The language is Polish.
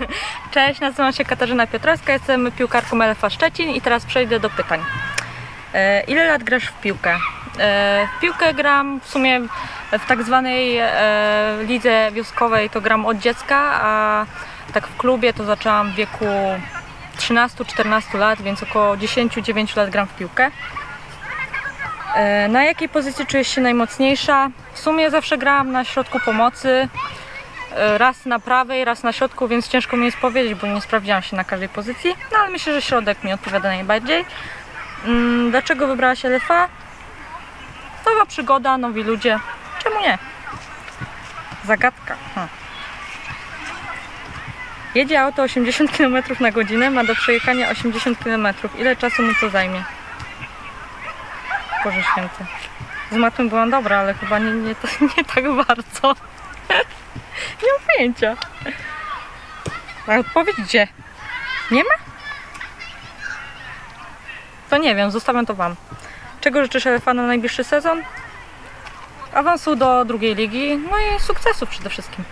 Cześć, nazywam się Katarzyna Piotrowska, jestem piłkarką LFA Szczecin i teraz przejdę do pytań. E, Ile lat grasz w piłkę? E, W piłkę gram w sumie w tak zwanej e, lidze wioskowej to gram od dziecka, a tak w klubie to zaczęłam w wieku 13-14 lat, więc około 10-9 lat gram w piłkę. Na jakiej pozycji czujesz się najmocniejsza? W sumie zawsze grałam na środku pomocy, raz na prawej, raz na środku, więc ciężko mi jest powiedzieć, bo nie sprawdziłam się na każdej pozycji, no ale myślę, że środek mi odpowiada najbardziej. Mm, Dlaczego wybrałaś LFA? Nowa przygoda, nowi ludzie. Czemu nie? Zagadka. Hm. Jedzie auto 80 km na godzinę, ma do przejechania 80 km. Ile czasu mu to zajmie? Boże święty. Z matmy byłam dobra, ale chyba nie, nie, nie tak bardzo. Nie mam pojęcia. A odpowiedź gdzie? Nie ma? To nie wiem, zostawiam to Wam. Czego życzysz LFA na najbliższy sezon? Awansu do drugiej ligi, no i sukcesów przede wszystkim.